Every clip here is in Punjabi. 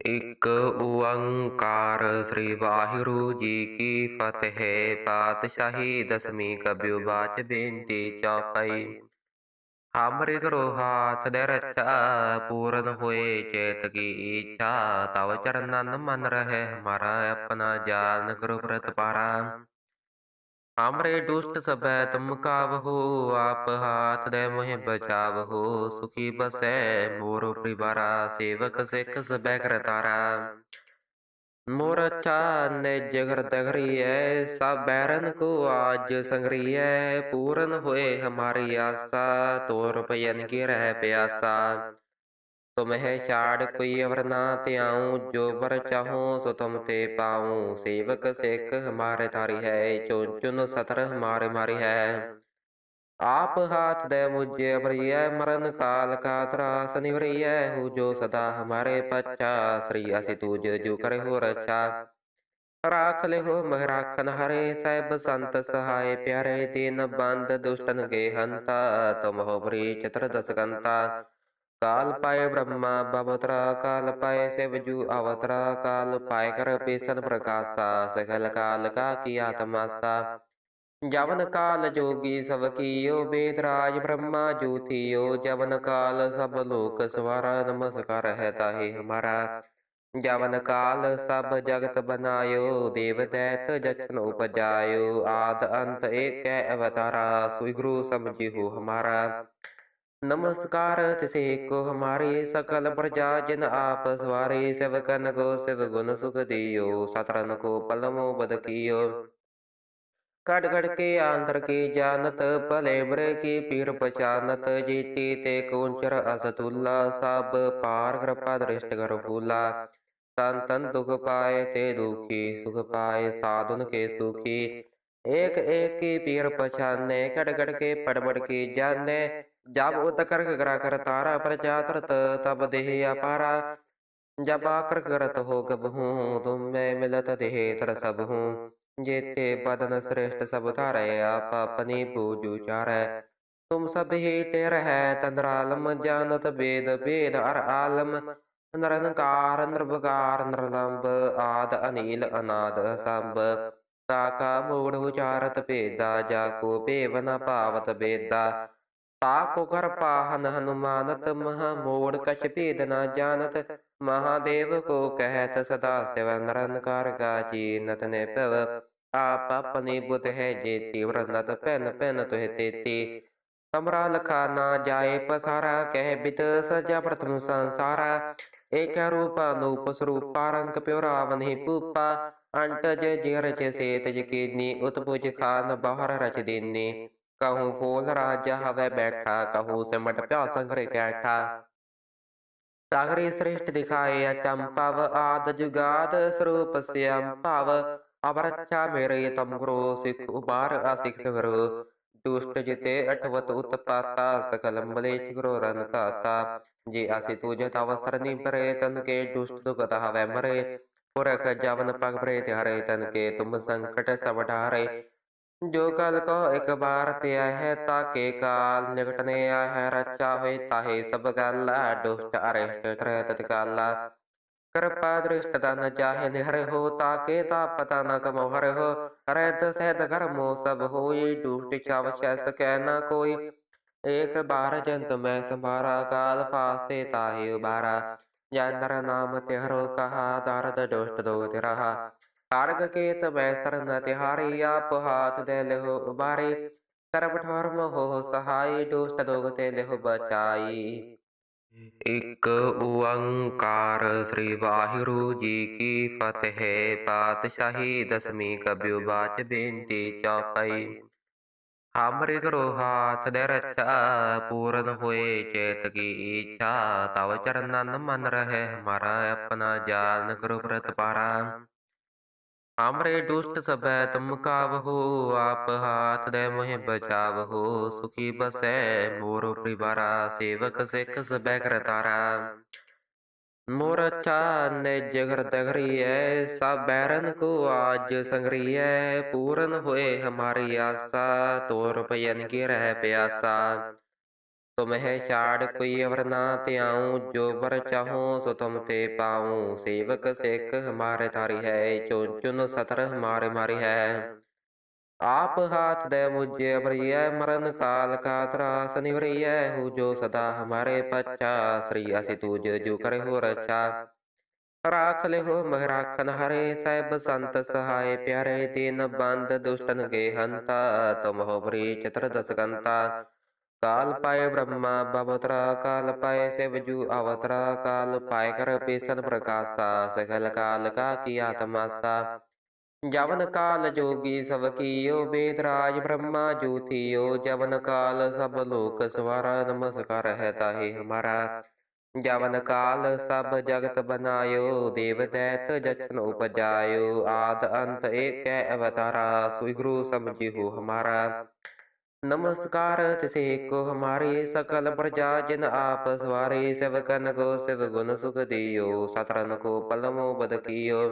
ਇੱਕ ਓੰਕਾਰ ਸ੍ਰੀ ਵਾਹਿਗੁਰੂ ਜੀ ਕੀ ਫਤਿਹ। ਪਾਤਸ਼ਾਹੀ ਦਸਵੀਂ ਕਬਿਉ ਬਾਚ ਬੇਨਤੀ ਚੌਪਈ। ਹਮਰੇ ਕਰੋ ਹਾਥ ਦੇ ਰੱਛਾ, ਪੂਰਨ ਹੋਏ ਚੇਤ ਕੀ ਇੱਛਾ, ਤਵ ਚਰਨਨ ਮਨ ਰਹੇ ਹਮਾਰਾ ਆਪਣਾ ਜਾਨ ਨ ਕਰੋ ਪ੍ਰਤਪਾਰਾ। हमरे दुष्ट सबै तुम काबहु आप हाथ दे मोहि बचावहु सुखी बसै मोर परिवारा सेवक सिख सबै करतारा मोर अच्छा निज हृदय घरिय सब बैरन को आज संग्रिय पूरन होए हमारी आशा तोर भयन की रह प्यासा ਤੁਮਹਿ ਛਾੜ ਕੋਈ ਅਵਰ ਨਾ ਧਿਆਉ ਜੋ ਵਰ ਚਾਹੋ ਸੋ ਤੁਮ ਤੇ ਪਾਉ ਸੇਵਕ ਸਿੱਖ ਹਮਾਰੇ ਤਾਰੀ ਹੈ ਚੁਨ ਚੁਨ ਸਤਰ ਹਮਾਰੇ ਮਾਰੀ ਹੈ ਆਪ ਹਾਥ ਦੇ ਮੁਝੇ ਅਵਰੀਐ ਮਰਨ ਕਾਲ ਕਾ ਤਰਾਸ ਨਿਵਰੀਐ ਹੂ ਜੋ ਸਦਾ ਹਮਾਰੇ ਪੱਛਾ ਸ੍ਰੀ ਅਸਿ ਤੂਜ ਜੋ ਕਰੇ ਹੋ ਰਛਾ ਰਾਖ ਲਿਓ ਮਹਿ ਰਾਖਨ ਹਰੇ ਸਹਿਬ ਸੰਤ ਸਹਾਏ ਪਿਆਰੇ ਦੀਨ ਬੰਦ ਦੁਸ਼ਟਨ ਗੇ ਹੰਤਾ ਤੁਮ ਹੋ ਬਰੀ ਚਤਰ ਦਸਕੰਤਾ ਕਾਲ ਪਾਇ ਬ੍ਰਹਮਾ ਬਵਤਰਾ ਕਾਲ ਪਾਏ ਸਿਵਜੂ ਅਵਤਰਾ ਕਾਲ ਪਾਇ ਕਰ ਪੇਸਨ ਪ੍ਰਕਾਸ਼ਾ, ਸਗਲ ਕਾਲ ਕਾ ਕੀ ਆਤਮਾਸਾ। ਜਵਨ ਕਾਲ ਜੋਗੀ ਸਭ ਕੀਓ, ਬੇਦ ਰਾਜ ਬ੍ਰਹਮਾ ਜੋਤੀਓ ਜਵਨ ਕਾਲ ਸਭ ਲੋਕ ਸਵਾਰ, ਨਮਸਕਾਰ ਹੈ ਤਾਹੇ ਹਮਾਰਾ। ਜਵਨ ਕਾਲ ਸਭ ਜਗਤ ਬਨਾਇਓ, ਦੇਵ ਦੈਤ ਜਚਨ ਉਪਜਾਇਓ। ਆਦ ਅੰਤ ਏਕੈ ਅਵਤਾਰਾ ਸੁਈ ਗੁਰੂ ਸਮਝਿਓ ਹਮਾਰਾ। नमस्कार तिसे को हमारे सकल प्रजा, जिन आप सवारे सेवकन को शिव गुण सुख दियो, सतरन को पलमो बद कियो। कट कट के आंतर के जानत भले बुरे की पीर पहचानत जीती ते कुंचर असतुल्ला सब पार कृपा दृष्ट कर फूला तन तन दुख पाए ते दुखी, सुख पाए साधुन के सुखी। एक एक की पीर पहचाने कट कट के पड़ पड़ के जाने। जब उतकर करा कर तारा प्रजा तरत तब देह अपारा जब आकर करत हो गब हूँ तुम मैं मिलत देह तर सब हूँ जेते बदन श्रेष्ठ सब तारे आप अपनी पूजू चारे तुम सब ही तेर है तंद्रालम जानत वेद वेद अर आलम नरनकार नृपकार नृलंब आद अनिल अनाद संब ताका मूढ़ उचारत भेदा जाको पेवन पावत भेदा ਤਾਕੋ ਘਰ ਪਾਹਨ ਹਨੂਮਾਨਤ ਮਹਾ ਮੋੜ ਕਛ ਭੇਦ ਨਾ ਜਾਣਤ ਮਹਾਦੇਵ ਕੋ ਕਹਿਤ ਸਦਾ ਸਿਵ ਨਿਰੰਕਾਰ ਗਾਜੀ ਨਤ ਨੇ ਭਵ ਆਪ ਆਪਨੇ ਬੁਧ ਹੈ ਜੇਤੀ ਵਰਨਤ ਪੈਨ ਪੈਨ ਤੁਹਿ ਤੇਤੀ ਤਮਰਾ ਲਖਾ ਨਾ ਜਾਏ ਪਸਾਰਾ ਕਹਿ ਬਿਤ ਸਜਾ ਪ੍ਰਥਮ ਸੰਸਾਰਾ ਏਕ ਰੂਪ ਅਨੂਪ ਸਰੂਪ ਰੰਗ ਪਿਉ ਰਾਵਨਿ ਪੂਪਾ ਅੰਟਜ ਜਿਰ ਚ ਸੇਤ ਜਕੀਨੀ ਉਤਪੁਜ ਖਾਨ ਬਹਰ ਰਚ ਦੇਨੀ खान बाहर रच दीनी कहूँ फूल राजा हवे बैठा कहूँ सिमट प्या संग्रह कैठा सागरी श्रेष्ठ दिखाए चंपव आद जुगाद स्वरूप श्याम पाव अवरक्षा मेरे तम गुरु सिख उबार असिख गुरु दुष्ट जिते अठवत उत्पाता सकल मलेश गुरु रन काता जे आसि तुझ अवसर निपरे तन के दुष्ट दुखत हवे मरे पुरख जवन पग प्रेत हरे तन के तुम संकट सब ढारे ਜੋ ਕਲ ਕੋ ਇੱਕ ਬਾਰ ਤੇ ਹੈ ਤਾਕੇ ਕਾਲ, ਨਿਕਟਨੇ ਹੈ ਰਚਾ ਹੋਏ ਤਾਹੇ ਸਭ ਗੱਲ ਦੁਸ਼ਟ ਅਰਿਸ਼ਟ ਤਰੇ ਤਤਕਾਲਾ ਕਿਰਪਾ ਦ੍ਰਿਸ਼ਟ ਤਨ ਚਾਹੇ ਨਿਹਰ ਹੋ ਤਾਕੇ ਤਾ ਪਤਾ ਨ ਕਮੋ ਹੋ, ਰਹਿਤ ਸਹਿਤ ਕਰਮੋ ਸਭ ਹੋਈ, ਦੁਸ਼ਟ ਛਾਵ ਛੈ ਸਕੈ ਨ ਕੋਈ। ਏਕ ਬਾਰ ਜੰਤ ਮੈਂ ਸੰਭਾਰਾ, ਕਾਲ ਫਾਸਤੇ ਤਾਹੇ ਉਬਾਰਾ ਜਨਰ ਨਾਮ ਤਿਹਰੋ ਕਹਾ, ਦਰਦ ਦੁਸ਼ਟ ਦੋਗ ਰਹਾ ਕਾਰਗ ਕੇਤ ਮੈਂ ਸਰਨ ਤਿਹਾਰੀ ਆਪ ਹਾਥ ਦੇ ਲਹੋ ਉਬਾਰੇ। ਸਰਬ ਠਰਮ ਹੋ ਇੱਕ ਓੰਕਾਰ ਸ੍ਰੀ ਵਾਹਿਗੁਰੂ ਜੀ ਕੀ ਫਤਿਹ। ਪਾਤਸ਼ਾਹੀ ਦਸਵੀਂ ਕਬਿਉ ਬਾਚ ਬੇਨਤੀ ਚੌਪਈ। ਹਮਰੇ ਕਰੋ ਹਾਥ ਦੇ ਰੱਛਾ, ਪੂਰਨ ਹੋਏ ਚੇਤ ਕੀ ਇੱਛਾ। ਤਵ ਚਰਨਨ ਮਨ ਰਹੇ ਹਮਾਰਾ ਆਪਣਾ ਜਾਨ ਨ ਕਰੋ ਪ੍ਰਤਪਾਰਾ। हमरे दुष्ट सबै तुम काबहु आप हाथ दे मोहि बचावहु सुखी बसै मोर परिवारा सेवक सिख सबै करतारा मोर अच्छा निज हृदय घरिय सब बैरन को आज संग्रिय पूरन होए हमारी आशा तोर भयन की रह प्यासा ਤੁਮਹਿ ਛਾੜ ਕੋਈ ਅਵਰ ਨਾ ਧਿਆਉ ਜੋ ਬਰ ਚਾਹੋ ਸੋ ਤੁਮ ਤੇ ਪਾਉ ਸੇਵਕ ਸਿੱਖ ਹਮਾਰੇ ਤਾਰੀ ਹੈ ਚੁਨ ਚੁਨ ਸਤਰ ਹਮਾਰੇ ਮਾਰੀ ਹੈ ਆਪ ਹਾਥ ਦੇ ਮੁਝੇ ਅਵਰਿਐ ਮਰਨ ਕਾਲ ਕਾ ਤਰਾਸ ਨਿਵਰਿਐ ਹੂ ਜੋ ਸਦਾ ਹਮਾਰੇ ਪੱਛਾ ਸ੍ਰੀ ਅਸਿ ਤੂਜ ਜੋ ਕਰੇ ਹੋ ਰਛਾ ਰਾਖ ਲਿਹੋ ਮਹਿ ਰਾਖਨ ਹਰੇ ਸਹਿਬ ਸੰਤ ਸਹਾਏ ਪਿਆਰੇ ਤੀਨ ਬੰਦ ਦੁਸ਼ਟਨ ਗੇ ਹੰਤਾ ਤੁਮ ਹੋ ਬਰੀ ਚਤਰ ਦਸਕੰਤਾ ਕਾਲ ਪਾਏ ਬ੍ਰਹਮਾ, ਬਵਤਰਾ ਕਾਲ ਪਾਏ ਸਿਵਜੂ ਅਵਤਰਾ ਕਾਲ ਪਾਏ ਕਰ ਪੇਸਨ ਪ੍ਰਕਾਸ਼ਾ ਸਗਲ ਕਾਲ ਕਾ ਕੀ ਆਤਮਾਸਾ। ਜਵਨ ਕਾਲ ਜੋਗੀ ਸਭ ਕੀਓ ਵੇਦ ਰਾਜ ਬ੍ਰਹਮਾ ਜੂਥੀਓ ਜਵਨ ਕਾਲ ਸਭ ਲੋਕ ਸਵਾਰਾ, ਨਮਸਕਾਰ ਹੈ ਤਾਹੀ ਹਮਾਰਾ। ਜਵਨ ਕਾਲ ਸਭ ਜਗਤ ਬਨਾਇਓ, ਦੇਵ ਦੈਤ ਜਚਨ ਉਪਜਾਇਓ। ਆਦ ਅੰਤ ਏਕੈ ਅਵਤਾਰਾ ਸੁਈ ਗੁਰੂ ਸਮਝੀ ਹਮਾਰਾ। ਨਮਸਕਾਰ ਤਿਸੇ ਕੋ ਹਮਾਰੇ ਸਕਲ ਪ੍ਰਜਾ ਜਿਨ ਆਪ ਸਵਾਰੇ ਸੇਵਕਨ ਕੋ ਸਿਵ ਗੁਣ ਸੁਖ ਦਿਓ ਸਤਰਨ ਕੋ ਪਲਮੋ ਬਦ ਕੀਓ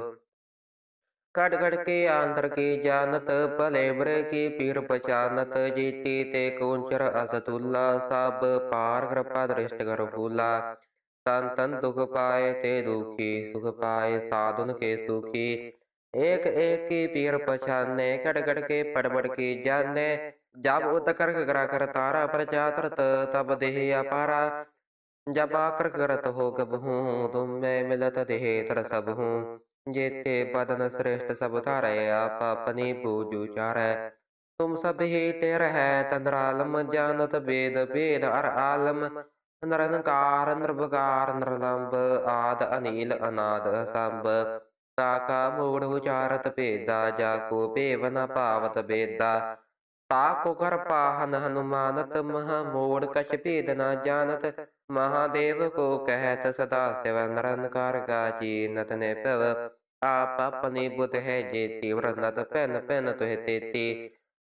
ਕੜ ਕੜ ਕੇ ਆਂਤਰ ਕੀ ਜਾਨਤ ਭਲੇ ਬਰੇ ਕੀ ਪੀਰ ਪਛਾਨਤ ਜੀਤੀ ਤੇ ਕੌਂਚਰ ਅਸਤੁਲਾ ਸਭ ਪਾਰ ਕਿਰਪਾ ਦ੍ਰਿਸ਼ਟ ਕਰ ਫੂਲਾ ਤਨ ਤਨ ਦੁਖ ਪਾਏ ਤੇ ਦੁਖੀ ਸੁਖ ਪਾਏ ਸਾਧੁਨ ਕੇ ਸੁਖੀ ਏਕ ਏਕ ਕੀ ਪੀਰ ਪਛਾਨੇ ਕੜ ਕੜ ਕੇ ਪੜ ਪੜ ਕੀ ਜਾਣੇ ਜਬ ਉਤ ਕਰ ਕਰਾ ਕਰ ਤਾਰਾ ਪ੍ਰਜਾ ਤਰਤ ਤਬ ਦੇਹ ਅਪਾਰਾ। ਜਬ ਆਕਰ ਕਰਤ ਹੋ ਗਬ ਹੂੰ ਤੁਮ ਮੈਂ ਮਿਲਤ ਦੇਹ ਤਰ ਸਭ। ਹੂੰ ਜੇਤੇ ਬਦਨ ਸ੍ਰੇਸ਼ਟ ਸਭ ਧਾਰੈ ਆਪ ਆਪਣੀ ਪੂਜੂ ਚਾਰੈ। ਤੁਮ ਸਭ ਹੀ ਤੇ ਰਹਿ ਤੰਦਰਾਲਮ ਜਾਨਤ ਵੇਦ ਭੇਦ ਅਰ ਆਲਮ। ਨਿਰੰਕਾਰ ਨਿਰਭਕਾਰ ਨਿਰਲੰਬ ਆਦ ਅਨੀਲ ਅਨਾਦ ਸੰਭ ਤਾਕਾ ਮੂੜ ਉਚਾਰਤ ਭੇਦਾ ਜਾ ਕੋ ਭੇਵ ਨ ਪਾਹਨ ਹਨੁਮਾਨਤ ਮਹ ਮੋੜ ਕਛ ਭੇਦ ਨਾ ਜਾਣਤ ਮਹਾਦੇਵ ਕੋ ਕਹਿਤ ਸਦਾ ਸਿਵ ਨਿਰੰਕਾਰ ਕਾ ਚੀਨਤ ਨੇ ਭਵ ਆਪ ਆਪਨੇ ਬੁਧ ਹੈ ਜੇ ਤੀਵਰ ਪੈਨ ਪੈਨ ਤੋਹਿ ਤੇਤੀ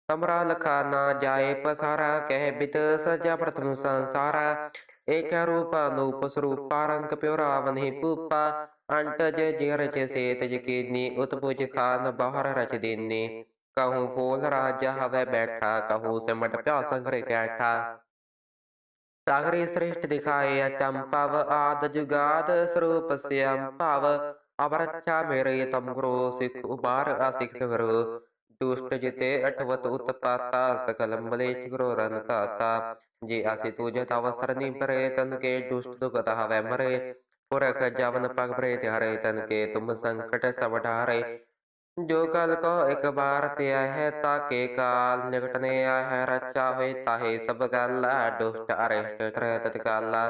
ਕਮਰਾ ਲਖਾ ਨਾ ਜਾਏ ਪਸਾਰਾ ਕਹਿ ਬਿਤ ਸਜਾ ਪ੍ਰਤਮ ਸੰਸਾਰਾ ਏਕ ਰੂਪ ਅਨੂਪ ਸਰੂਪਾ ਰੰਗ ਪਿਉ ਰਾਵਨ ਹੀ ਪੂਪਾ ਅੰਟ ਜੇ ਜਿ ਰਚ ਉਤਪੁਜ ਖਾਨ ਬਹਰ ਰਚ ਦੇਨੀ ਕਹੂੰ, ਫੂਲ ਰਾਜਾ ਹਵੇ ਬੈਠਾ, ਕਹੂੰ ਸਿਮਟ ਪਿਆ ਸੰਗਰੇ ਕੈਠਾ। ਸਾਗਰੇ ਸ੍ਰੇਸ਼ਟ ਦਿਖਾਏ ਅਚੰਪਵ ਆਦ ਜੁਗਾਦ ਸਰੂਪ ਸਿਆਮ ਭਵ। ਅਵਰਛਾ ਮੇਰੇ ਤਮ ਗੁਰੂ ਸਿੱਖ ਉਬਾਰ ਆਸਿਕ ਸੰਗਰੋ। ਦੁਸ਼ਟ ਜਿਤੇ ਅਠਵਤ ਉਤਪਾਤਾ, ਸਕਲ ਮਲੇਛ ਗੁਰੂ ਰਨ ਕਾਤਾ ਜੇ ਆਸੀ ਤੂਜ ਤਵ ਸਰਨੀ ਪਰੇ, ਤਨ ਕੇ ਦੁਸ਼ਟ ਦੁਗਤ ਹਵੇ ਮਰੇ। ਪੁਰਖ ਜਵਨ ਪਗ ਪਰੇ ਤਿਹਾਰੇ, ਤਨ ਕੇ ਤੁਮ ਸੰਕਟ ਸਭ ਢਾਰੇ। ਜੋ ਕਲ ਕੋ ਇੱਕ ਬਾਰ ਤੇ ਹੈ ਤਾਕੇ ਕਾਲ ਨਿਕਟਨੇ ਹੈ ਰਚਾ ਹੋਏ ਤਾਹੇ ਸਭ ਗੱਲ ਦੁਸ਼ਟ ਅਰਿਸ਼ਟ ਤਰੇ ਤਤਕਾਲਾ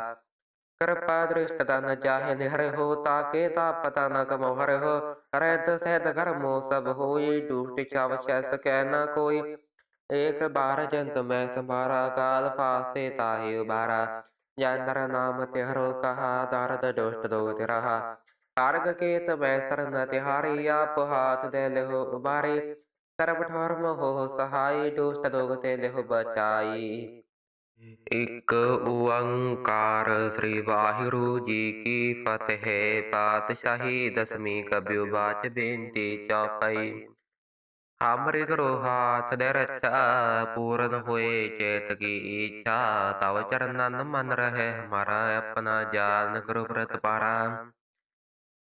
ਕਿਰਪਾ ਦ੍ਰਿਸ਼ਟ ਤਨ ਚਾਹੇ ਨਿਹਰ ਹੋ ਤਾਕੇ ਤਾ ਪਤਾ ਨ ਕਮੋ ਹੋ। ਰਹਿਤ ਸਹਿਤ ਕਰਮੋ ਸਭ ਹੋਈ, ਦੁਸ਼ਟ ਛਾਵ ਛੈ ਸਕੈ ਨ ਕੋਈ। ਏਕ ਬਾਰ ਜੰਤ ਮੈਂ ਸੰਭਾਰਾ, ਕਾਲ ਫਾਸਤੇ ਤਾਹੇ ਉਬਾਰਾ ਜਨਰ ਨਾਮ ਤਿਹਰੋ ਕਹਾ, ਦਰਦ ਦੁਸ਼ਟ ਦੋ ਤਿਰਹਾ। ਕਾਰਗ ਕੇਤ ਮੈਂ ਸਰਨ ਤਿਹਾਰੀ ਆਪ ਹਾਥ ਦੇ ਲਿਹੁ ਉਬਾਰੇ। ਸਰਬ ਠਰਮ ਹੋ ਸਹਾਈ, ਦੁਸ਼ਟ ਦੋਗ ਤੇ ਲਿਹੁ ਬਚਾਈ। ਇੱਕ ਓੰਕਾਰ ਸ੍ਰੀ ਵਾਹਿਗੁਰੂ ਜੀ ਕੀ ਫਤਿਹ। ਪਾਤਸ਼ਾਹੀ ਦਸਵੀਂ ਕਬਿਉ ਬਾਚ ਬੇਨਤੀ ਚੌਪਈ। ਹਮਰੇ ਕਰੋ ਹਾਥ ਦੇ ਰੱਛਾ, ਪੂਰਨ ਹੋਏ ਚੇਤ ਕੀ ਇੱਛਾ। ਤਵ ਚਰਨਨ ਮਨ ਰਹੇ ਹਮਾਰਾ ਆਪਣਾ ਜਾਨ ਕਰੋ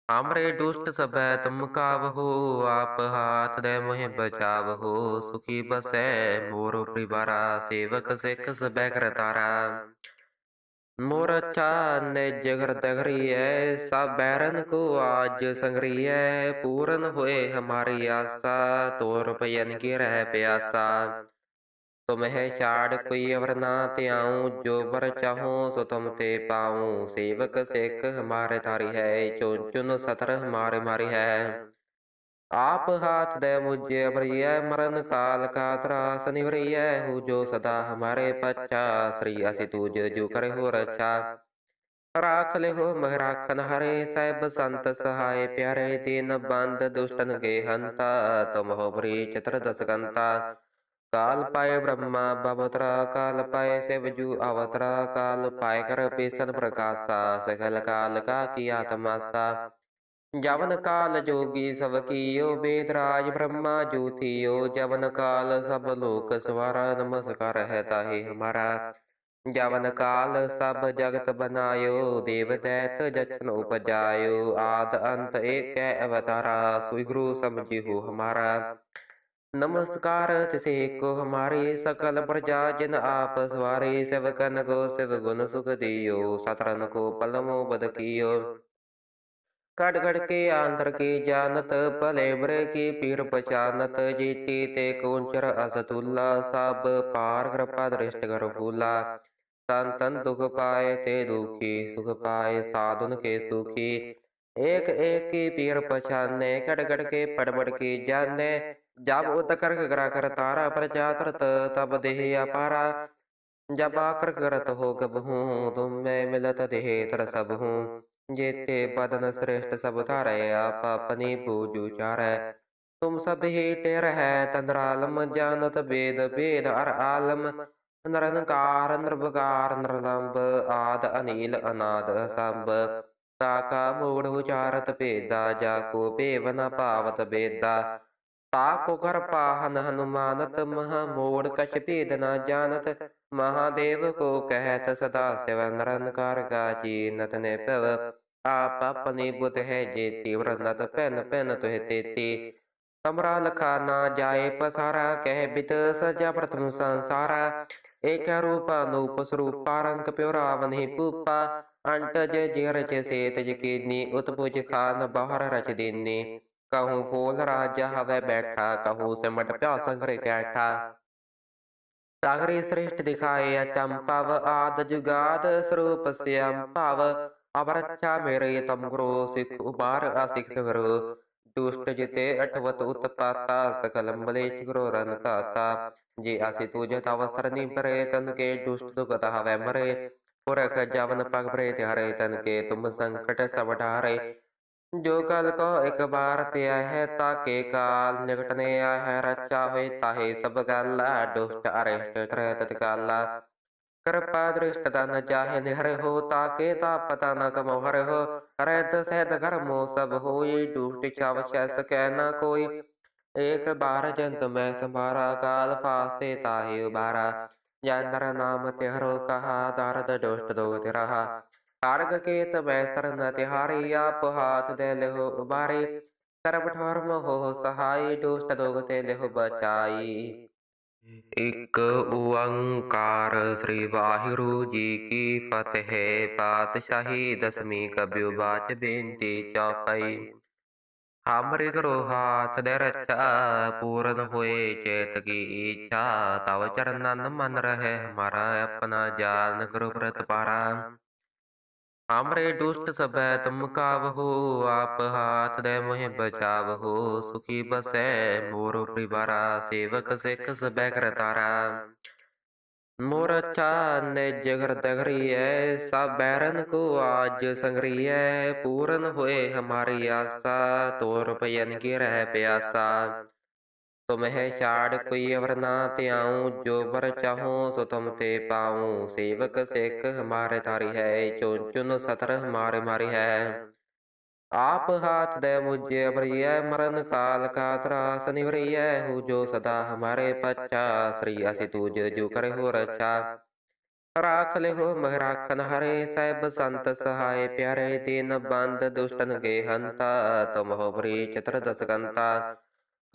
ਪ੍ਰਤ ਪਾਰਾ ਹਮਰੇ ਦੁਸ਼ਟ ਸਭੈ ਤੁਮ ਕਾਵਹੋ ਆਪ ਹਾਥ ਦੇ ਮੋਹਿ ਬਚਾਵਹੋ, ਸੁਖੀ ਬਸੈ ਮੋਰ ਪ੍ਰਿਵਾਰਾ, ਸੇਵਕ ਸਿੱਖ ਸਭੈ ਕਰਤਾਰਾ ਮੋਰ ਅੱਛਾ ਨਿਜ ਘਰ ਤਗਰੀਐ ਸਭ ਬੈਰਨ ਕੋ ਆਜ ਸੰਗਰੀਐ, ਪੂਰਨ ਹੋਏ ਹਮਾਰੀ ਆਸਾ, ਤੋਰ ਪਯਨ ਕੀ ਰਹਿ ਪਿਆਸਾ ਤੁਮਹਿ ਛਾੜ ਕੋਈ ਅਵਰ ਨਾ ਧਿਆਉ, ਜੋ ਬਰ ਚਾਹੋ ਸੋ ਤੁਮ ਤੇ ਪਾਉ। ਸੇਵਕ ਸਿੱਖ ਹਮਾਰੇ ਤਾਰੀ ਹੈ ਚੁਨ ਚੁਨ ਸਤਰ ਹਮਾਰੇ ਮਾਰੀ ਹੈ। ਆਪ ਹਾਥ ਦੇ ਮੁਝੇ ਅਵਰਿਐ, ਮਰਨ ਕਾਲ ਕਾ ਤਰਾਸ ਨਿਵਰਿਐ। ਹੂ ਜੋ ਸਦਾ ਹਮਾਰੇ ਪੱਛਾ, ਸ੍ਰੀ ਅਸਿ ਤੂਜ ਜੋ ਕਰੇ ਹੋ ਰਛਾ। ਰਾਖ ਲਿਹੋ ਮਹਿ ਰਾਖਨ ਹਰੇ, ਸਹਿਬ ਸੰਤ ਸਹਾਏ ਪਿਆਰੇ। ਦੀਨ ਬੰਦ ਦੁਸ਼ਟਨ ਗੇ ਹੰਤਾ ਤੁਮ ਹੋ ਬਰੀ ਚਤਰ ਦਸਕੰਤਾ। ਕਾਲ ਪਾਏ ਬ੍ਰਹਮਾ, ਬਵਤਰਾ ਕਾਲ ਪਾਏ ਸਿਵਜੂ ਅਵਤਰਾ ਕਾਲ ਪਾਏ ਕਰ ਪੇਸਨ ਪ੍ਰਕਾਸ਼ਾ, ਸਗਲ ਕਾਲ ਕਾ ਕੀ ਆਤਮਾਸਾ। ਜਵਨ ਕਾਲ ਜੋਗੀ ਸਭ ਕੀਓ ਵੇਦ ਰਾਜ ਬ੍ਰਹਮਾ ਜੂਥੀਓ ਜਵਨ ਕਾਲ ਸਭ ਲੋਕ ਸਵਾਰਾ, ਨਮਸਕਾਰ ਹੈ ਤਾਹੇ ਹਮਾਰਾ। ਜਵਨ ਕਾਲ ਸਭ ਜਗਤ ਬਨਾਇਓ, ਦੇਵ ਦੈਤ ਜਚਨ ਉਪਜਾਇਓ। ਆਦ ਅੰਤ ਏਕੈ ਅਵਤਾਰਾ ਸੁਈ ਗੁਰੂ ਸਮਝਿਓ ਹਮਾਰਾ। ਨਮਸਕਾਰ ਤਿਸੇ ਕੋ ਹਮਾਰੇ ਸਕਲ ਪ੍ਰਜਾ ਜਿਨ ਆਪ ਸਵਾਰੇ ਸੇਵਕਨ ਕੋ ਸਿਵ ਗੁਣ ਸੁਖ ਦਿਓ ਸਤਰਨ ਕੋ ਪਲਮੋ ਬਦ ਕੀਓ ਕੜ ਕੜ ਕੇ ਆਂਤਰ ਕੀ ਜਾਨਤ ਭਲੇ ਬਰੇ ਕੀ ਪੀਰ ਪਛਾਨਤ ਜੀਤੀ ਤੇ ਕੌਂਚਰ ਅਸਤੁਲਾ ਸਭ ਪਾਰ ਕਿਰਪਾ ਦ੍ਰਿਸ਼ਟ ਕਰ ਫੂਲਾ ਤਨ ਤਨ ਦੁਖ ਪਾਏ ਤੇ ਦੁਖੀ ਸੁਖ ਪਾਏ ਸਾਧੁਨ ਕੇ ਸੁਖੀ ਏਕ ਏਕ ਕੀ ਪੀਰ ਪਛਾਨੇ ਕੜ ਕੜ ਕੇ ਪੜ ਪੜ ਕੀ जब उतकर ग्रह कर तारा पर जातरत तब देह अपारा जब आकर करत हो गब हूँ तुम मैं मिलत देह तर सब हूँ जेते बदन श्रेष्ठ सब तारे आप अपनी पूजू चारे तुम सब ही तेर है तंद्रालम जानत वेद वेद अर आलम निरंकार निर्भकार निर्लंब आद अनिल अनाद असंब ताका मूढ़ उचारत भेदा जाको बेवना पावत बेदा ਤਾ ਕੋ ਘਰ ਪਾਹਨ ਹਨੂਮਾਨਤ ਮਹਾ ਮੋੜ ਕਛ ਭੇਦ ਨਾ ਜਾਣਤ ਮਹਾਦੇਵ ਕੋ ਕਹਿਤ ਸਦਾ ਸਿਵਨ ਨਿਰੰਕਾਰ ਗਾਜੀ ਨਤ ਨੇ ਭਵ ਆਪ ਆਪਨੇ ਬੁਧ ਹੈ ਜੇਤੀ ਵਰਨਤ ਪੈਨ ਪੈਨ ਤੁਹਿ ਤੇਤੀ ਤਮਰਾ ਲਖਾ ਨਾ ਜਾਏ ਪਸਾਰਾ ਕਹਿ ਬਿਤ ਸਜਾ ਪ੍ਰਥਮ ਸੰਸਾਰਾ ਏਕ ਰੂਪ ਅਨੂਪ ਸਰੂਪ ਰੰਗ ਪਿਉ ਰਾਵਨ ਹੀ ਪੂਪਾ ਅੰਟ ਜੇ ਜਿਰ ਚ ਸੇਤ ਜਕੀਨੀ ਉਤਪੁਜ ਖਾਨ ਬਹਰ ਰਚ ਦੇਨੇ कहूँ फूल राजा हवे बैठा कहूँ सिमट प्या संग्रह कैठा सागरी श्रेष्ठ दिखाए अचंपव आद जुगाद स्वरूप श्याम पाव अवरक्षा मेरे तम गुरु सिख उबार असिख संग्रह दुष्ट जिते अठवत उत्पाता सकल मलेश गुरु रन काता जे आसी तुझ अवसर निपरे तन के दुष्ट दुखत हवे मरे पुरख जवन पग प्रे हरे तन के तुम संकट सब ढारे ਜੋ ਕਲ ਕੋ ਇਕ ਬਾਰ ਤੇ ਹੈ ਤਾਂ ਕੇ ਕਾਲ ਨਿਕਟਨੇ ਹੈ ਰਚਾ ਹੋਏ ਤਾਹੇ ਸਭ ਗੱਲਾ ਦੁਸ਼ਟ ਅਰਿਸ਼ਟ ਤ੍ਰੈ ਤਤਕਾਲਾ ਕਿਰਪਾ ਦ੍ਰਿਸ਼ਟ ਦਨ ਚਾਹੇ ਨਿਹਰ ਹੋ ਤਾਂ ਕੇ ਤਾ ਪਤਾ ਨ ਕਮੋਹਰ ਹੋ। ਰੈਤ ਸਹਿਤ ਕਰਮੋ ਸਭ ਹੋਈ ਦੁਸ਼ਟ ਛਵ ਛੈ ਸਕੈ ਨ ਕੋਈ। ਏਕ ਬਾਰ ਜੰਤ ਮੈਂ ਸੰਭਾਰਾ ਕਾਲ ਫਾਸਤੇ ਤਾਹੇ ਉਬਾਰਾ। ਜਨਰ ਨਾਮ ਤੇ ਹਰੋ ਕਹਾ ਦਰਦ ਦੁਸ਼ਟ ਦੋ ਤੇ ਰਹਾ ਕਾਰਗ ਕੇਤ ਮੈਂ ਸਰਨ ਤਿਹਾਰੀ, ਆਪ ਹਾਥ ਦੇ ਲਿਹੁ ਉਬਾਰੇ। ਕਰਬ ਠਰਮ ਹੋ ਸਹਾਈ, ਦੁਸ਼ਟ ਦੋਗ ਤੇ ਲਿਹੁ ਬਚਾਈ। ਇੱਕ ਓੰਕਾਰ ਸ੍ਰੀ ਵਾਹਿਗੁਰੂ ਜੀ ਕੀ ਫਤਿਹ। ਪਾਤਸ਼ਾਹੀ ਦਸਵੀਂ ਕਬਿਉ ਬਾਚ ਬੇਨਤੀ ਚੌਪਈ। ਹਮਰੇ ਕਰੋ ਹਾਥ ਦੇ ਰਚਾ ਪੂਰਨ ਹੋਏ ਚੇਤ ਕੀ ਇੱਛਾ। ਤਵ ਚਰਨਨ ਮਨ ਰਹੇ ਹਮਾਰਾ ਆਪਣਾ ਜਾਨ ਕਰੋ ਪ੍ਰਤ ਪਾਰਾ हमरे दुष्ट सब तुम कावहो आप हाथ दे मोहि बचावहो सुखी बसै मोर परिवारा सेवक सिख सब करतारा मोर अच्छा निज घर दघरिय सब बैरन को आज संग्रिय पूरन होए हमारी आशा तोर पयन की रह प्यासा तुम्हें छाड़ कोई अवर ना त्याऊं जो बर चाहूं सो तुम ते पाऊं सेवक सिख हमारे तारी है चुन चुन सतर हमारे मारी है आप हाथ दे मुझे अवरिय मरण काल का त्रास निवरिय हो जो सदा हमारे पच्चा श्री असि तुझ जो करे हो रक्षा राख ले हो मह राखन हरे साहेब संत सहाय प्यारे दीन बंद दुष्टन के हंता तुम हो भरी चतर दस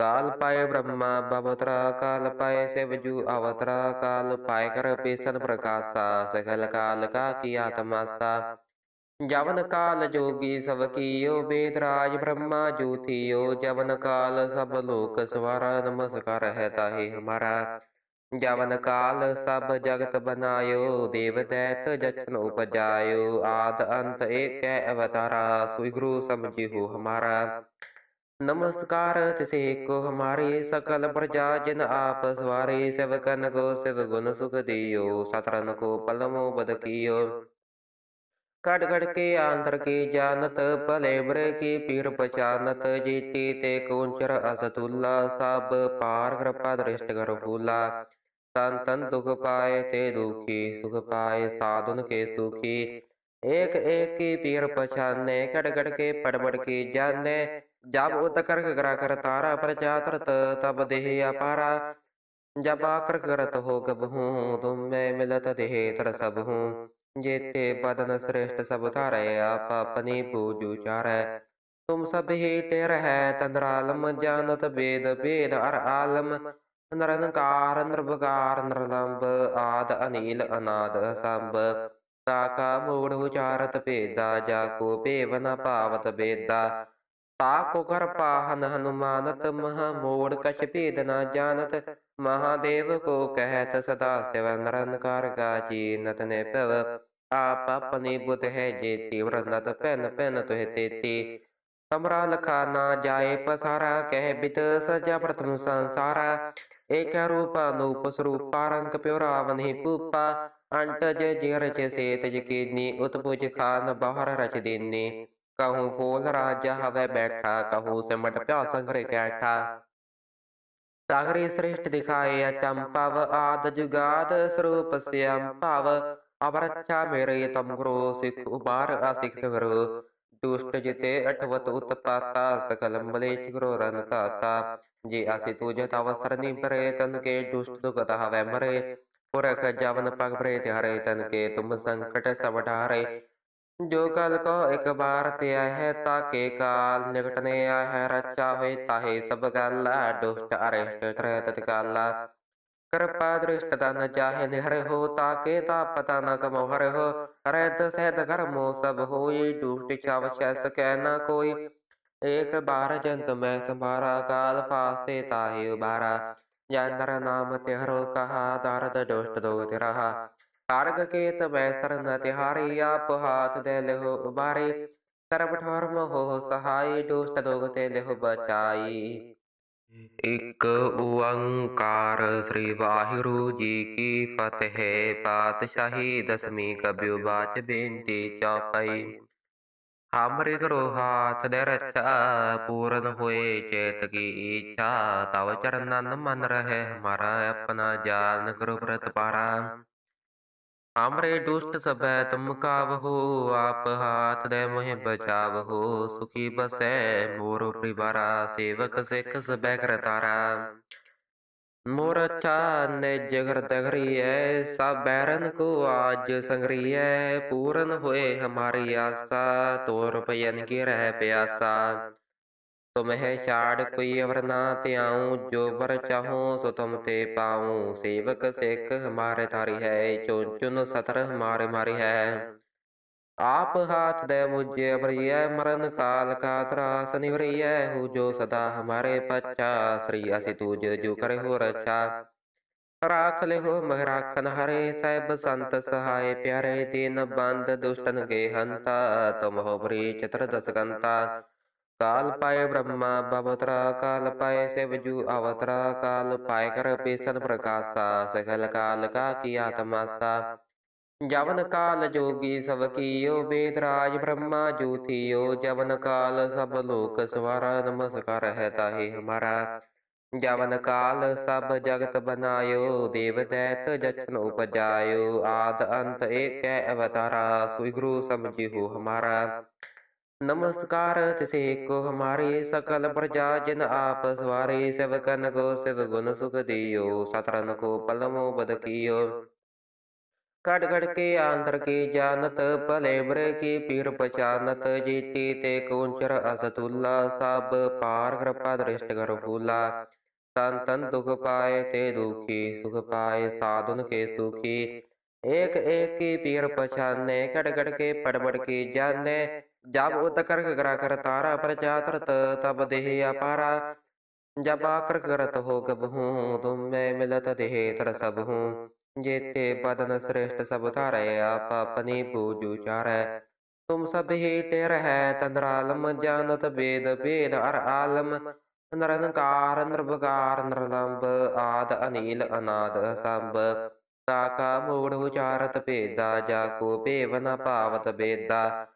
ਕਾਲ ਪਾਏ ਬ੍ਰਹਮਾ, ਬਵਤਰਾ ਕਾਲ ਪਾਏ ਸਿਵਜੂ ਅਵਤਰਾ ਕਾਲ ਪਾਏ ਕਰ ਪੇਸਨ ਪ੍ਰਕਾਸ਼ਾ, ਸਗਲ ਕਾਲ ਕਾ ਕੀ ਆਤਮਾਸਾ। ਜਵਨ ਕਾਲ ਜੋਗੀ ਸਭ ਕੀਓ, ਬੇਦ ਰਾਜ ਬ੍ਰਹਮਾ ਜੂਥਿਓ ਜਵਨ ਕਾਲ ਸਭ ਲੋਕ ਸਵਾਰ, ਨਮਸਕਾਰ ਹੈ ਤਾਹੀ ਹਮਾਰਾ। ਜਵਨ ਕਾਲ ਸਭ ਜਗਤ ਬਨਾਇਓ, ਦੇਵ ਤੈਤ ਜਚਨ ਉਪਜਾਇਓ। ਆਦ ਅੰਤ ਏਕੈ ਅਵਤਾਰਾ ਸੁਈ ਗੁਰੂ ਸਮਝਿਓ ਹਮਾਰਾ। नमस्कार तिसे को हमारे सकल प्रजा, जिन आप सवारे सेवकन को शिव गुण सुख दियो, सतरन को पलमो बद कियो। कड़ के आंतर की जानत भले बरे की पीर पछानत जीती ते कौंचर असतुल्ला, सब पार कृपा दृष्ट कर फूला तन तन दुख पाए ते दुखी, सुख पाए साधुन के सुखी। एक एक की पीर पछाने कड़ कड़ के पड़ पड़ की जाने। जब उत कर गरा कर तारा प्रजा तरत तब देह अपारा जब आकर करत हो गब हूँ तुम में मिलत देहे तर सब हूँ जेते बदन श्रेष्ठ सब धारे आप अपनी पूजू चारै तुम सब ही तेर है तंद्रालम जानत वेद वेद अर आलम निरंकार निर्विकार निर्लंब आद अनिल अनाद संभ ताका मूढ़ उचारत भेदा जाको पेव न पावत भेदा ਤਾਕੋ ਕਰ ਪਾਹਨ ਹਨੂਮਾਨਤ ਮਹਾ ਮੋੜ ਕਛ ਭੇਦ ਨਾ ਜਾਣਤ ਮਹਾਦੇਵ ਕੋ ਕਹਿਤ ਸਦਾ ਸਿਵਨ ਨਿਰੰਕਾਰ ਗਾਜੀ ਨਤ ਨੇ ਭਵ ਆਪ ਆਪਨੇ ਬੁਧ ਹੈ ਜੇ ਤੀਵਰ ਨਤ ਪੈਨ ਪੈਨ ਤੁਹਿ ਤੇਤੀ ਤਮਰਾ ਲਖਾ ਨਾ ਜਾਏ ਪਸਾਰਾ ਕਹਿ ਬਿਤ ਸਜਾ ਪ੍ਰਥਮ ਸੰਸਾਰਾ ਏਕ ਰੂਪ ਅਨੂਪ ਸਰੂਪ ਰੰਗ ਪਿਉ ਰਾਵਨ ਹੀ ਪੂਪਾ ਅੰਟ ਜੇ ਜੇ ਰਚ ਸੇਤ ਜਕੀਨੀ ਉਤਪੁਜ ਖਾਨ ਬਹਰ ਰਚ कहूँ फूल राजा हवे बैठा कहूँ सिमट प्या संग्रह कैठा सागरी श्रेष्ठ दिखाए अचंपव आद जुगाद स्वरूप श्याम पाव अवरक्षा मेरे तम गुरु सिख उबार असिख गुरु दुष्ट जिते अठवत उत्पाता सकल मलेश गुरु रन काता जे आसी तुझ अवसर निपरे तन के दुष्ट दुखत हवे मरे पुरख जवन पग प्रे हरे तन के तुम संकट सब ढारे ਜੋ ਕਲ ਕੋ ਇਕ ਬਾਰ ਤੇ ਆਹੇ ਤਾਕੇ ਕਾਲ ਨਿਕਟਨੇ ਆਹੇ ਰਚਾ ਹੋਈ ਤਾਹੇ ਸਭ ਗੱਲਾ ਦੁਸ਼ਟ ਅਰਿਸ਼ਟ ਤ੍ਰੈ ਤਤਕਾਲਾ ਕਿਰਪਾ ਦ੍ਰਿਸ਼ਟ ਦਨ ਚਾਹੇ ਨਿਹਰੇ ਹੋ ਤਾਕੇ ਤਾ ਪਤਾ ਨ ਕਮੋਹਰ ਹੋ। ਰੈਤ ਸਹਿਤ ਕਰਮੋ ਸਭ ਹੋਈ, ਦੁਸ਼ਟ ਚਾਵ ਚੈਸ ਕੈ ਨ ਕੋਈ। ਏਕ ਬਾਰ ਜੰਤ ਮੈਂ ਸੰਭਾਰਾ, ਕਾਲ ਫਾਸਤੇ ਤਾਹੇ ਉਬਾਰਾ ਜਨਰ ਨਾਮ ਤੇ ਹਰੋ ਕਹਾ, ਦਰਦ ਦੁਸ਼ਟ ਦੋ ਤੇ ਰਹਾ ਹਾਰਗ ਕੇ ਤਬੈ ਸਰਨ ਤਿਹਾਰੀ ਆਪ ਹਾਥ ਦੇ ਲਹੁ ਉਬਾਰੇ। ਸਰਬ ਠਰਮ ਹੋ ਸਹਾਈ, ਦੁਸ਼ਟ ਦੋਗ ਤੇ ਲਹੁ ਬਚਾਈ। ਇਕ ਓੰਕਾਰ ਸ੍ਰੀ ਵਾਹਿਗੁਰੂ ਜੀ ਕੀ ਫਤਿਹ। ਪਾਤਸ਼ਾਹੀ ਦਸਮੀ ਕਬਿਉ ਬਾਚ ਬੇਨਤੀ ਚੌਪਈ। ਹਮਰੇ ਕਰੋ ਹਾਥ ਦੇ ਰਚਾ ਪੂਰਨ ਹੋਏ ਚੇਤ ਕੀ ਇੱਛਾ। ਤਵ ਚਰਨਨ ਮਨ ਰਹੇ ਹਮਾਰਾ ਆਪਣਾ ਜਾਨ ਕਰੋ ਪ੍ਰਤਪਾਰਾ। हमरे दुष्ट सब तुम कावहो आप हाथ दे मोहि बचावहो सुखी बसै मोर परिवारा सेवक सिख सब करतारा मोर अच्छा निज घर दघरिय सब बैरन को आज संग्रिय पूरन होए हमारी आशा तोर पयन की रह प्यासा तुम्हें छाड़ कोई अवर ना त्याऊं जो वर चाहूं सो तुम ते पाऊं सेवक सिख हमारे थारी है चुन चुन सतर हमारे मारी है आप हाथ दे मुझे अवरिय मरण काल का त्रास निवरिय हो जो सदा हमारे पच्चा श्री असि तुझ जो करे हो रक्षा राख ले हो मह राखन हरे साहेब संत सहाय प्यारे दीन बंद दुष्टन के हंता तुम हो बरी चतुर्दश ਕਾਲ ਪਾਏ ਬ੍ਰਹਮਾ, ਬਵਤਰਾ ਕਾਲ ਪਾਏ ਸਿਵਜੂ ਅਵਤਰਾ ਕਾਲ ਪਾਏ ਕਰ ਪੇਸਨ ਪ੍ਰਕਾਸ਼ਾ, ਸਗਲ ਕਾਲ ਕਾ ਕੀ ਆਤਮਾਸਾ। ਜਵਨ ਕਾਲ ਜੋਗੀ ਸਭ ਕੀਓ, ਬੇਦ ਰਾਜ ਬ੍ਰਹਮਾ ਜੋਤੀਓ ਜਵਨ ਕਾਲ ਸਭ ਲੋਕ ਸਵਾਰ, ਨਮਸਕਾਰ ਹੈ ਤਾਹੀ ਹਮਾਰਾ। ਜਵਨ ਕਾਲ ਸਭ ਜਗਤ ਬਨਾਇਓ, ਦੇਵ ਦੈਤ ਜਚਨ ਉਪਜਾਇਓ। ਆਦ ਅੰਤ ਏਕੈ ਅਵਤਾਰਾ ਸੁਈ ਗੁਰੂ ਸਮਝਿਓ ਹਮਾਰਾ। नमस्कार तिसे को हमारे सकल प्रजा, जिन आप सवारे सेवकन को शिव गुण सुख दियो, सतरन को पलमो बद कियो। कट के आंतर के जानत भले बुरे की पीर पहचानत जीती ते कुंचर असतुल्ला, सब पार कृपा दृष्ट कर भूला। तन तन दुख पाए ते दुखी, सुख पाए साधुन के सुखी। एक एक की पीर पहचाने कट कट के पड़बड़ की जाने। ਜਬ ਉਤ ਕਰਕ ਗਰਾ ਕਰ ਤਾਰਾ ਪ੍ਰਚਾਤਰਤ ਤਬ ਦੇਹ ਅਪਾਰਾ। ਜਬ ਆਕਰਕ ਕਰਤ ਹੋ ਗਬਹੂ ਤੁਮ ਮੈਂ ਮਿਲਤ ਦੇਹ ਤਰ ਸਬਹੂ ਜੇਤੇ ਬਦਨ ਸ੍ਰੇਸ਼ਟ ਸਭ ਧਾਰੈ ਆਪ ਆਪਣੀ ਪੂਜੂ ਚਾਰੈ। ਤੁਮ ਸਭ ਹੀ ਤੇਰ ਹੈ ਤੰਦਰਾਲਮ ਜਾਣਤ ਬੇਦ ਬੇਦ ਅਰ ਆਲਮ। ਨਿਰੰਕਾਰ ਨਿਰਭਕਾਰ ਨਿਰਲੰਬ ਆਦ ਅਨੀਲ ਅਨਾਦ ਸੰਭ ਤਾ ਕਾ ਮੂੜ ਉਚਾਰਤ ਭੇਦਾ ਜਾ ਕੋ ਬੇਦਾ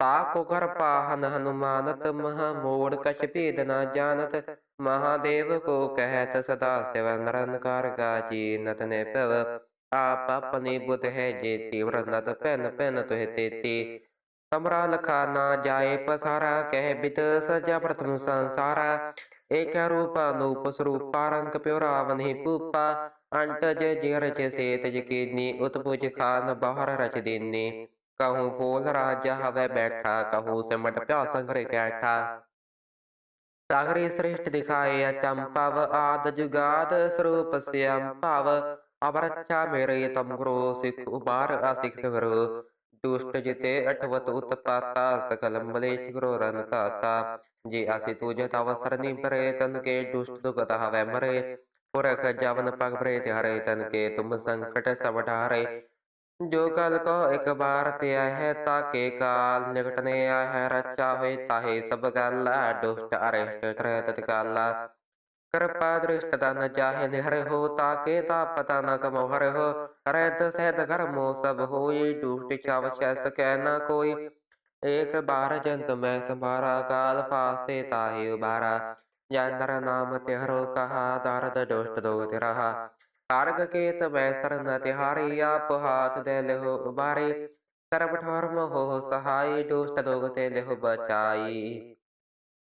ਤਾ ਕੋ ਕਰ ਪਾਹਨ ਹਨੂਮਾਨਤ ਮਹਾ ਮੋੜ ਕਛ ਭੇਦ ਨਾ ਜਾਣਤ ਮਹਾਦੇਵ ਕੋ ਕਹਿਤ ਸਦਾ ਸਿਵਨ ਨਿਰੰਕਾਰ ਗਾਜੀ ਨਤ ਨੇ ਭਵ ਆਪ ਆਪਨੇ ਬੁਧ ਹੈ ਜੇ ਤੀਵਰ ਨਤ ਪੈਨ ਪੈਨ ਤੁਹ ਤੇਤੀ ਤਮਰਾ ਲਖਾ ਨਾ ਜਾਏ ਪਸਾਰਾ ਕਹਿ ਬਿਤ ਸਜਾ ਪ੍ਰਤਮ ਸੰਸਾਰਾ ਏਕ ਰੂਪ ਅਨੂਪ ਸਰੂਪ ਰੰਗ ਪਿਉ ਰਾਵਨ ਹੀ ਪੂਪਾ ਅੰਟ ਜੇ ਜੇ ਸੇਤ ਜਕੀਨੀ ਉਤਪੁਜ ਖਾਨ ਬਾਹਰ ਰਚ ਦੇਨੇ ਕਹੂੰ ਫੂਲ ਰਾਜਾ ਹਵੇ ਬੈਠਾ, ਕਹੂੰ ਸਿਮਟ ਪਿਆ ਸੰਗਰੇ ਕੈਠਾ। ਸਾਗਰੇ ਸ੍ਰਿਸ਼ਟ ਦਿਖਾਏ ਅਚੰਪਵ ਆਦ ਜੁਗਾਦ ਸਰੂਪ ਸਿਆਮ ਭਵ। ਅਵਰਛਾ ਮੇਰੇ ਤਮ ਗੁਰੂ ਸਿੱਖ ਉਬਾਰ ਅਸਿਖ ਗੁਰੂ ਦੁਸ਼ਟ ਜਿਤੇ ਅਠਵਤ ਉਤਪਾਤਾ, ਸਕਲ ਮਲੇਸ਼ ਗੁਰੂ ਰਨ ਕਾਤਾ ਜੇ ਆਸੀ ਤੁਜ ਤਵ ਸਰਨੀ ਪਰੇ ਤਨ ਕੇ ਦੁਸ਼ਟ ਦੁਗਤ ਹਵੈ ਮਰੇ। ਪੁਰਖ ਜਵਨ ਪਗ ਪਰੇ ਤਿਹਾਰੇ ਤਨ ਕੇ ਤੁਮ ਸੰਕਟ ਸਭ ਢਾਰੇ ਜੋ ਕਲ ਕੋ ਇਕ ਬਾਰ ਤੇ ਹੈ, ਤਾਕੇ ਕਾਲ ਨਿਕਟਨੇ ਹੈ ਰਚਾ ਹੋਏ ਤਾਹੇ ਸਭ ਗੱਲ ਦੁਸ਼ਟ ਅਰਿਸ਼ਟ ਤ੍ਰੈ ਤਤਕਾਲਾ ਕਿਰਪਾ ਦ੍ਰਿਸ਼ਟ ਤਨ ਚਾਹੇ ਨਿਹਰ ਹੋ, ਤਾਕੇ ਤਾ ਪਤਾ ਨ ਕਮੋ ਹੋ। ਰਹਿਤ ਸਹਿਤ ਕਰਮੋ ਸਭ ਹੋਈ, ਦੁਸ਼ਟ ਛਾਵ ਛੈ ਸਕੈ ਨ ਕੋਈ। ਏਕ ਬਾਰ ਜੰਤ ਮੈਂ ਸੰਭਾਰਾ, ਕਾਲ ਫਾਸਤੇ ਤਾਹੇ ਉਬਾਰਾ ਜਨਰ ਨਾਮ ਤਿਹਰੋ ਕਹਾ, ਦਰਦ ਦੁਸ਼ਟ ਦੋਗ ਰਹਾ ਕਾਰਗ ਕੇ ਮੈਂ ਸਰਨ ਤਿਹਾਰੀ ਆਪ ਹਾਥ ਦੇ ਲਹੋ ਉਬਾਰੇ। ਸਰਬ ਠਰਮ ਹੋ ਸਹਾਈ, ਦੁਸ਼ਟ ਦੋਗ ਤੇ ਲਹੋ ਬਚਾਈ।